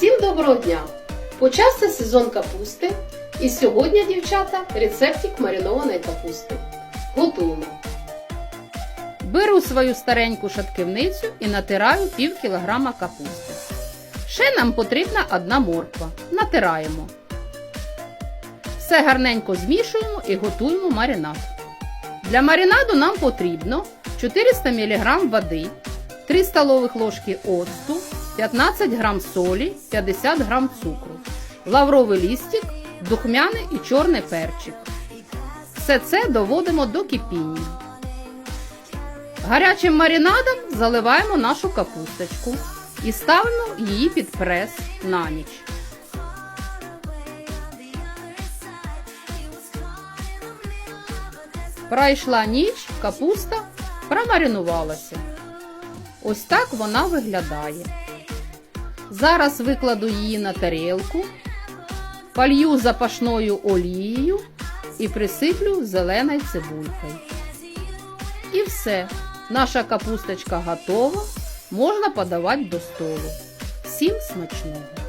Всім доброго дня! Почався сезон капусти. І сьогодні, дівчата, рецептик маринованої капусти. Готуємо. Беру свою стареньку шатківницю і натираю пів кілограма капусти. Ще нам потрібна одна морква. Натираємо. Все гарненько змішуємо і готуємо маринад. Для маринаду нам потрібно 400 мг води, 3 столових ложки оцту, 15 г солі, 50 г цукру, лавровий лістик, духмяний і чорний перчик. Все це доводимо до кипіння. Гарячим маринадом заливаємо нашу капусточку і ставимо її під прес на ніч. Пройшла ніч, капуста промаринувалася. Ось так вона виглядає. Зараз викладу її на тарілку, полью запашною олією і присиплю зеленою цибулькою. І все. Наша капусточка готова. Можна подавати до столу. Всім смачного!